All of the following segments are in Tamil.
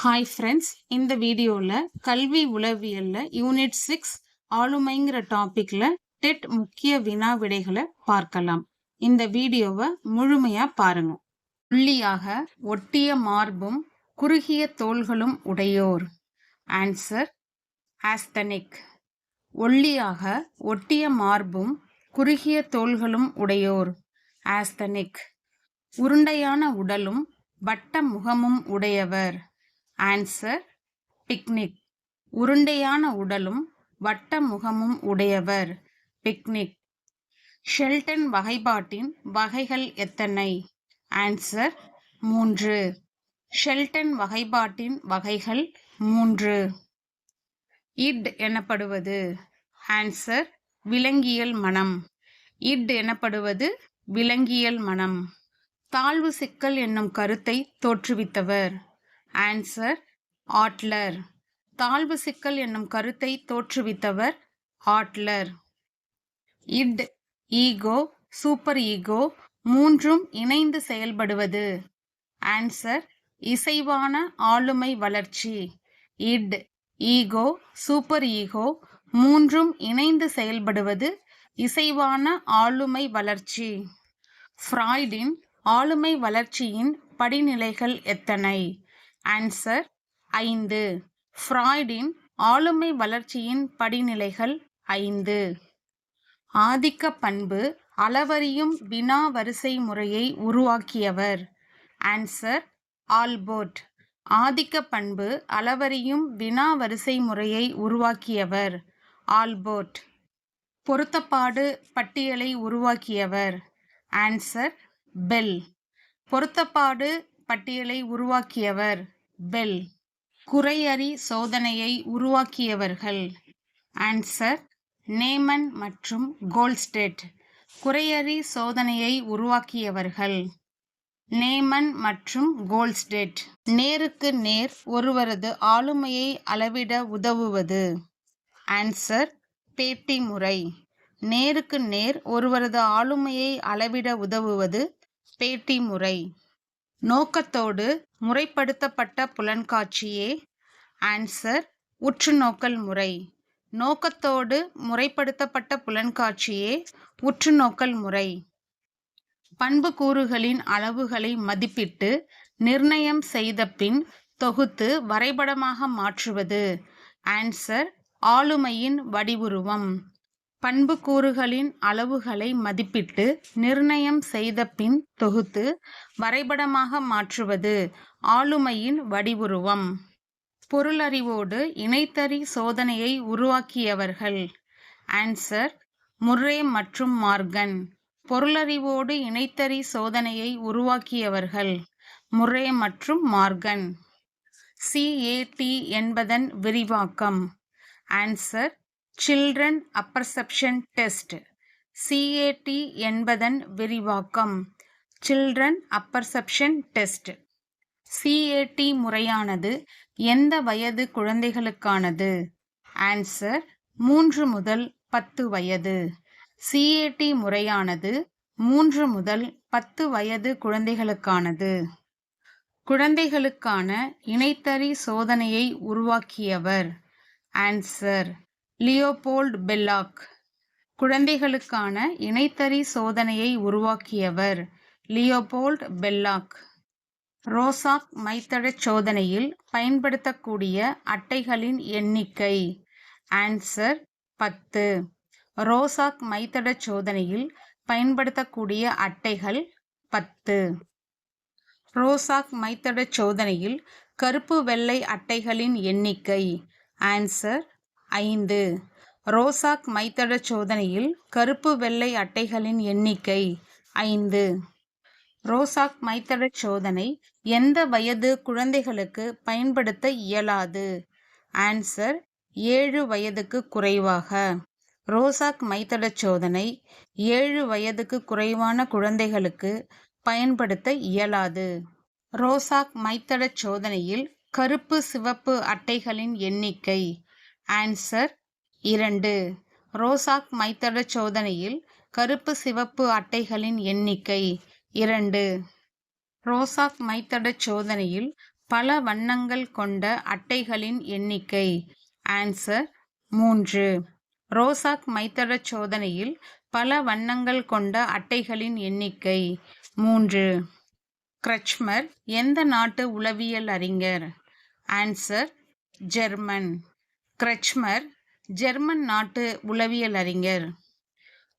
ஹாய் ஃப்ரெண்ட்ஸ் இந்த வீடியோவில் கல்வி உளவியலில் யூனிட் சிக்ஸ் ஆளுமைங்கிற டாப்பிக்கில் டெட் முக்கிய வினா விடைகளை பார்க்கலாம். இந்த வீடியோவை முழுமையாக பாருங்க. புள்ளியாக ஒட்டிய மார்பும் குறுகிய தோள்களும் உடையோர். ஆன்சர் ஆஸ்தனிக் ஒல்லியாக ஒட்டிய மார்பும் குறுகிய தோள்களும் உடையோர். ஆஸ்தனிக் உருண்டையான உடலும் வட்ட முகமும் உடையவர். ஆன்சர் பிக்னிக் உருண்டையான உடலும் வட்ட முகமும் உடையவர். பிக்னிக் ஷெல்டன் வகைப்பாட்டின் வகைகள் எத்தனை? ஆன்சர் மூன்று. ஷெல்டன் வகைப்பாட்டின் வகைகள் மூன்று. இட் எனப்படுவது. ஆன்சர் விலங்கியல் மனம். இட் எனப்படுவது விலங்கியல் மனம். தாழ்வு சிக்கல் என்னும் கருத்தை தோற்றுவித்தவர். ஆன்சர் ஆட்லர் தாழ்வு சிக்கல் என்னும் கருத்தை தோற்றுவித்தவர் Adler id ego super ego மூன்றும் இணைந்து செயல்படுவது. ஆன்சர் இசைவான ஆளுமை வளர்ச்சி. இட் ஈகோ சூப்பர் ஈகோ மூன்றும் இணைந்து செயல்படுவது இசைவான ஆளுமை வளர்ச்சி. ஃப்ராய்டின் ஆளுமை வளர்ச்சியின் படிநிலைகள் எத்தனை? ஆன்சர் ஐந்து. ஃப்ராய்டின் ஆளுமை வளர்ச்சியின் படிநிலைகள் ஐந்து. ஆதிக்க பண்பு அளவறியும் வினா வரிசை முறையை உருவாக்கியவர். ஆன்சர் ஆல்போர்ட் ஆதிக்க பண்பு அளவறியும் வினா வரிசை முறையை உருவாக்கியவர். ஆல்போர்ட் பொருத்தப்பாடு பட்டியலை உருவாக்கியவர். ஆன்சர் பெல் பொருத்தப்பாடு பட்டியலை உருவாக்கியவர். பெல் குறையறி சோதனையை உருவாக்கியவர்கள். ஆன்சர் நேமன் மற்றும் கோல்ஸ்டெட் குறையறி சோதனையை உருவாக்கியவர்கள். நேமன் மற்றும் கோல்ஸ்டெட் நேருக்கு நேர் ஒருவரது ஆளுமையை அளவிட உதவுவது. ஆன்சர் பேட்டி முறை. நேருக்கு நேர் ஒருவரது ஆளுமையை அளவிட உதவுவது பேட்டி முறை. நோக்கத்தோடு முறைப்படுத்தப்பட்ட புலன்காட்சியே. ஆன்சர் உற்றுநோக்கல் முறை. நோக்கத்தோடு முறைப்படுத்தப்பட்ட புலன்காட்சியே உற்றுநோக்கல் முறை. பண்புக்கூறுகளின் அளவுகளை மதிப்பிட்டு நிர்ணயம் செய்த பின் தொகுத்து வரைபடமாக மாற்றுவது. ஆன்சர் ஆளுமையின் வடிவுருவம். பண்புக்கூறுகளின் அளவுகளை மதிப்பிட்டு நிர்ணயம் செய்த பின் தொகுத்து வரைபடமாக மாற்றுவது ஆளுமையின் வடிவுருவம். பொருளறிவோடு இணைத்தறி சோதனையை உருவாக்கியவர்கள். ஆன்சர் முர்ரே மற்றும் மார்கன். பொருளறிவோடு இணைத்தறி சோதனையை உருவாக்கியவர்கள். முர்ரே மற்றும் மார்கன். சிஏடி என்பதன் விரிவாக்கம். Answer children apperception test CAT என்பதன் விரிவாக்கம். சில்ட்ரன் அப்பர்செப்ஷன் டெஸ்ட் சிஏடி முறையானது எந்த வயது குழந்தைகளுக்கானது? ஆன்சர் மூன்று முதல் பத்து வயது. சிஏடி முறையானது மூன்று முதல் பத்து வயது குழந்தைகளுக்கானது. குழந்தைகளுக்கான இணைத்தறி சோதனையை உருவாக்கியவர். Answer Leopold Bellak. குழந்தைகளுக்கான இணைத்தறி சோதனையை உருவாக்கியவர் லியோபோல்ட் பெல்லாக். ரோசாக் மைத்தடச் சோதனையில் பயன்படுத்தக்கூடிய அட்டைகளின் எண்ணிக்கை. ஆன்சர் பத்து. ரோசாக் மைத்தடச் சோதனையில் பயன்படுத்தக்கூடிய அட்டைகள் பத்து. ரோசாக் மைத்தடச் சோதனையில் கருப்பு வெள்ளை அட்டைகளின் எண்ணிக்கை. ஆன்சர் ஐந்து. ரோசாக் மைத்தடச் சோதனையில் கருப்பு வெள்ளை அட்டைகளின் எண்ணிக்கை ஐந்து. ரோசாக் மைத்தடச் சோதனை எந்த வயது குழந்தைகளுக்கு பயன்படுத்த இயலாது? ஆன்சர் ஏழு வயதுக்கு குறைவாக. ரோசாக் மைத்தடச் சோதனை ஏழு வயதுக்கு குறைவான குழந்தைகளுக்கு பயன்படுத்த இயலாது. ரோசாக் மைத்தடச் சோதனையில் கருப்பு சிவப்பு அட்டைகளின் எண்ணிக்கை ஆன்சர் இரண்டு. ரோசாக் மைத்தடச் சோதனையில் கருப்பு சிவப்பு அட்டைகளின் எண்ணிக்கை. இரண்டு. ரோசாக் மைத்தடச் சோதனையில் பல வண்ணங்கள் கொண்ட அட்டைகளின் எண்ணிக்கை. ஆன்சர் மூன்று. ரோசாக் மைத்தட சோதனையில் பல வண்ணங்கள் கொண்ட அட்டைகளின் எண்ணிக்கை. மூன்று. கிரச்மர் எந்த நாட்டு உளவியல் அறிஞர்? Answer German. கிரச்மர் ஜெர்மன் நாட்டு உளவியல் அறிஞர்.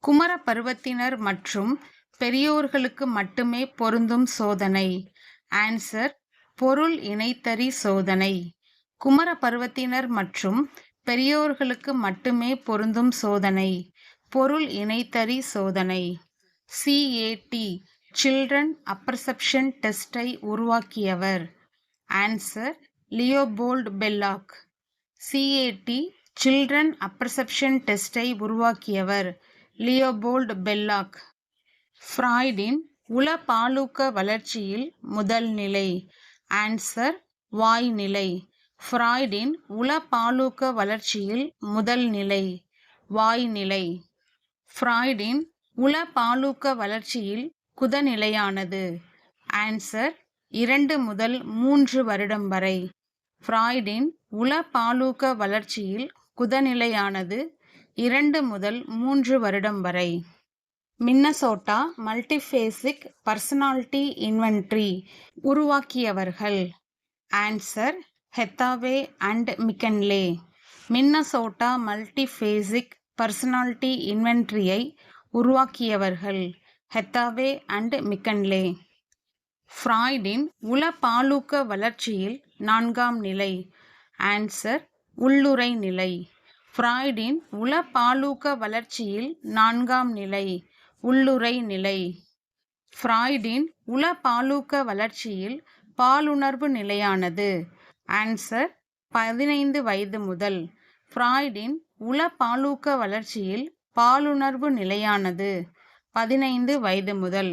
குமர பருவத்தினர் மற்றும் பெரியோர்களுக்கு மட்டுமே பொருந்தும் சோதனை. ஆன்சர் பொருள் இணைத்தறி சோதனை. குமர பருவத்தினர் மற்றும் பெரியோர்களுக்கு மட்டுமே பொருந்தும் சோதனை. பொருள் இணைத்தறி சோதனை. சிஏடி சில்ட்ரன் அப்பர்செப்ஷன் டெஸ்டை உருவாக்கியவர். Answer Leopold Bellak. CAT children apperception டெஸ்டை உருவாக்கியவர் லியோபோல்ட் பெல்லாக் ஃப்ராய்டின் உள பாலூக்க வளர்ச்சியில் முதல் நிலை. ஆன்சர் வாய்நிலை ஃப்ராய்டின் உள பாலூக்க வளர்ச்சியில் முதல் நிலை. வாய்நிலை ஃப்ராய்டின் உள பாலூக்க வளர்ச்சியில் குதநிலையானது. ஆன்சர் இரண்டு முதல் மூன்று வருடம் வரை. ஃப்ராய்டின் உல பாலூக்க வளர்ச்சியில் குதநிலையானது இரண்டு முதல் மூன்று வருடம் வரை. மின்னசோட்டா மல்டிஃபேசிக் பர்சனாலிட்டி இன்வென்ட்ரி உருவாக்கியவர்கள். Answer Hathaway and McKinley. Minnesota multiphasic personality இன்வென்ட்ரியை உருவாக்கியவர்கள் ஹெத்தாவே அண்ட் மிக்கன்லே. ஃப்ராய்டின் உள பாலூக்க வளர்ச்சியில் நான்காம் நிலை. ஆன்சர் உள்ளுரை நிலை. ஃப்ராய்டின் உள பாலூக்க வளர்ச்சியில் நான்காம் நிலை. உள்ளுரை நிலை. ஃப்ராய்டின் உள பாலூக்க வளர்ச்சியில் பாலுணர்வு நிலையானது. ஆன்சர் பதினைந்து வயது முதல். ஃப்ராய்டின் உள பாலூக்க வளர்ச்சியில் பாலுணர்வு நிலையானது. பதினைந்து வயது முதல்.